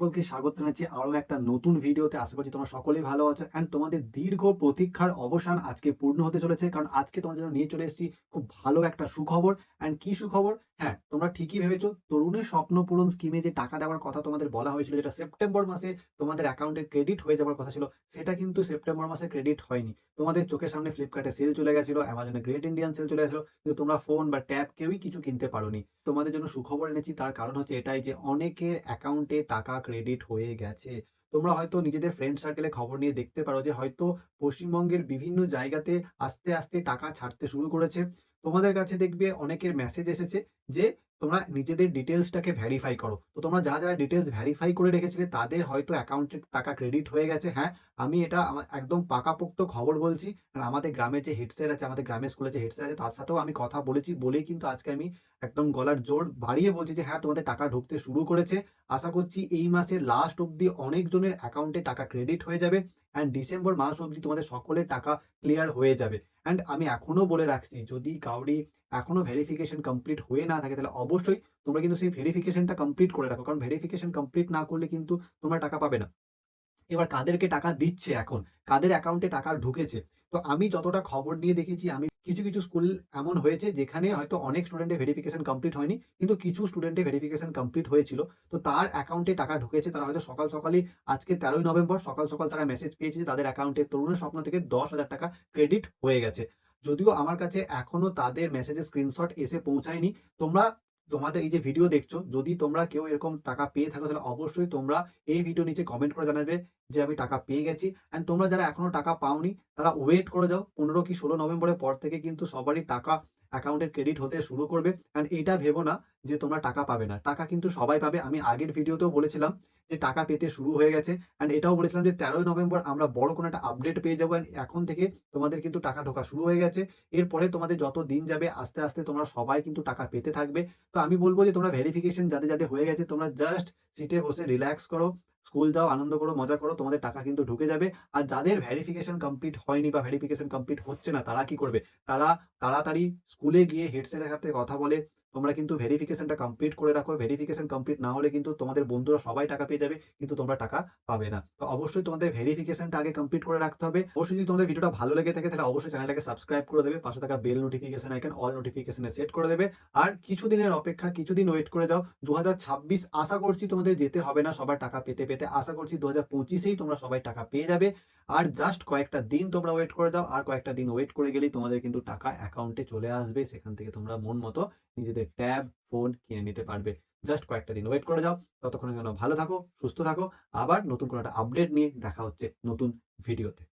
সকলকে স্বাগত জানাচ্ছি। আরও একটা নতুন ভিডিওতে। আশা করছি তোমরা সকলেই ভালো আছো। অ্যান্ড তোমাদের দীর্ঘ প্রতীক্ষার অবসান আজকে পূর্ণ হতে চলেছে। কারণ আজকে তোমাদের জন্য নিয়ে চলে এসেছি খুব ভালো একটা সুখবর। অ্যান্ড কী সুখবর? হ্যাঁ তোমরা ঠিকই ভেবেছো। তরুণের স্বপ্ন পূরণ স্কিমে যে টাকা দেওয়ার কথা তোমাদের বলা হয়েছিল, যেটা সেপ্টেম্বর মাসে তোমাদের অ্যাকাউন্টে ক্রেডিট হয়ে যাওয়ার কথা ছিল, সেটা কিন্তু সেপ্টেম্বর মাসে ক্রেডিট হয়নি। তোমাদের চোখের সামনে ফ্লিপকার্টে সেল চলে গেছিল অ্যামাজনে গ্রেট ইন্ডিয়ান সেল চলে গেছিল, কিন্তু তোমরা ফোন বা ট্যাব কেউই কিছু কিনতে পারোনি। তোমাদের জন্য সুখবর এনেছি, তার কারণ হচ্ছে এটাই যে অনেকের অ্যাকাউন্টে টাকা ক্রেডিট হয়ে গেছে। তোমরা হয়তো নিজেদের ফ্রেন্ড সার্কেলে খবর নিয়ে দেখতে পারো যে হয়তো পশ্চিমবঙ্গের বিভিন্ন জায়গাতে আস্তে আস্তে টাকা ছাড়তে শুরু করেছে। তোমাদের কাছে দেখবে অনেকের মেসেজ এসেছে যে তোমরা নিজেদের ডিটেলসটাকে ভেরিফাই করো। তো তোমরা যারা যারা ডিটেলস ভ্যারিফাই করে রেখেছিলে, তাদের হয়তো অ্যাকাউন্টে টাকা ক্রেডিট হয়ে গেছে। হ্যাঁ আমি এটা একদম পাকাপোক্ত খবর বলছি। আর আমাদের গ্রামের যে হেড স্যার আছে, আমাদের গ্রামের স্কুলে যে হেড স্যার আছে, তার সাথেও আমি কথা বলেছি, বলেই কিন্তু আজকে আমি একদম গলার জোর বাড়িয়ে বলছি যে হ্যাঁ তোমাদের টাকা ঢুকতে শুরু করেছে। আশা করছি এই মাসের লাস্ট অবধি অনেকজনের অ্যাকাউন্টে টাকা ক্রেডিট হয়ে যাবে। অ্যান্ড ডিসেম্বর মাস অবধি তোমাদের সকলের টাকা ক্লিয়ার হয়ে যাবে। অ্যান্ড আমি এখনও বলে রাখছি, যদি কাউরি এখনও ভেরিফিকেশন কমপ্লিট হয়ে না থাকে, তাহলে অবশ্যই তোমরা কিন্তু সেই ভেরিফিকেশনটা কমপ্লিট করে রাখো। কারণ ভেরিফিকেশন কমপ্লিট না করলে কিন্তু তোমরা টাকা পাবে না। এবার কাদেরকে টাকা দিচ্ছে এখন? কাদের অ্যাকাউন্টে টাকা ঢুকেছে? তো আমি যতটা খবর নিয়ে দেখেছি, আমি কিছু কিছু স্কুল এমন হয়েছে, যেখানে হয়তো অনেক স্টুডেন্টের ভেরিফিকেশন কমপ্লিট হয়নি, কিন্তু কিছু স্টুডেন্টের ভেরিফিকেশন কমপ্লিট হয়েছিল। তো তার অ্যাকাউন্টে টাকা ঢুকেছে, তারা হয়তো সকাল, সকালই, আজকে তেরোই নভেম্বর, সকাল সকাল তারা মেসেজ পেয়েছে তাদের অ্যাকাউন্টে তরুণের স্বপ্ন থেকে দশ হাজার টাকা ক্রেডিট হয়ে গেছে। যদিও আমার কাছে এখনও তাদের মেসেজের স্ক্রিনশট এসে পৌঁছায়নি, তোমরা তোমাদের এই যে ভিডিও দেখছ, যদি তোমরা কেউ এরকম টাকা পেয়ে থাকো, তাহলে অবশ্যই তোমরা এই ভিডিও নিচে কমেন্ট করে জানাবে যে আমি টাকা পেয়ে গেছি। অ্যান্ড তোমরা যারা এখনও টাকা পাওনি, তারা ওয়েট করে যাও, পনেরো কি ষোলো নভেম্বরের পর থেকে কিন্তু সবারই টাকা অ্যাকাউন্টে ক্রেডিট হতে শুরু করবে অ্যান্ড এইটা ভেবো না যে তোমরা টাকা পাবে না। টাকা কিন্তু সবাই পাবে। আমি আগের ভিডিওতেও বলেছিলাম যে টাকা পেতে শুরু হয়ে গেছে অ্যান্ড এটাও বলেছিলাম যে তেরোই নভেম্বর আমরা বড় কোনো একটা আপডেট পেয়ে যাব and এখন থেকে তোমাদের কিন্তু টাকা ঢোকা শুরু হয়ে গেছে। এরপরে তোমাদের যত দিন যাবে আস্তে আস্তে তোমরা সবাই কিন্তু টাকা পেতে থাকবে। তো আমি বলব যে তোমরা ভেরিফিকেশন যাদের যাতে হয়ে গেছে, তোমরা জাস্ট সিটে বসে রিল্যাক্স করো। স্কুল যাও, আনন্দ করো, মজা করো, তোমাদের টাকা কিন্তু ঢুকে যাবে। আর যাদের ভ্যারিফিকেশন কমপ্লিট হয়নি বা ভ্যারিফিকেশন কমপ্লিট হচ্ছে না, তারা কি করবে? তারা তাড়াতাড়ি স্কুলে গিয়ে হেড স্যারের সাথে কথা বলে তোমরা কিন্তু ভেরিফিকেশনটা কমপ্লিট করে রাখো। ভেরিফিকেশন কমপ্লিট না হলে কিন্তু তোমাদের বন্ধুরা সবাই টাকা পেয়ে যাবে, কিন্তু তোমরা টাকা পাবে না। তো অবশ্যই তোমাদের ভেরিফিকেশনটা আগে কমপ্লিট করে রাখতে হবে। অবশ্যই যদি তোমাদের ভিডিওটা ভালো লেগে থাকে, তাহলে অবশ্যই চ্যানেলটাকে সাবস্ক্রাইব করে দেবে। পাশে থাকা বেল নোটিফিকেশন আইকন অল নোটিফিকেশনে সেট করে দেবে। আর কিছুদিনের অপেক্ষা, কিছুদিন ওয়েট করে দাও দু আশা করছি তোমাদের যেতে হবে না সবার টাকা পেতে পেতে। আশা করছি দু হাজার পঁচিশেই তোমরা সবাই টাকা পেয়ে যাবে। আর জাস্ট কয়েকটা দিন তোমরা ওয়েট করে দাও আর কয়েকটা দিন ওয়েট করে গেলেই তোমাদের কিন্তু টাকা অ্যাকাউন্টে চলে আসবে। সেখান থেকে তোমরা মন মতো নিজেদের ট্যাব ফোন কিনে নিতে পারবে। জাস্ট কয়েকটা দিন ওয়েট করে যাও। ততক্ষণের জন্য ভালো থাকো, সুস্থ থাকো। আবার নতুন কোনো একটা আপডেট নিয়ে দেখা হচ্ছে নতুন ভিডিওতে।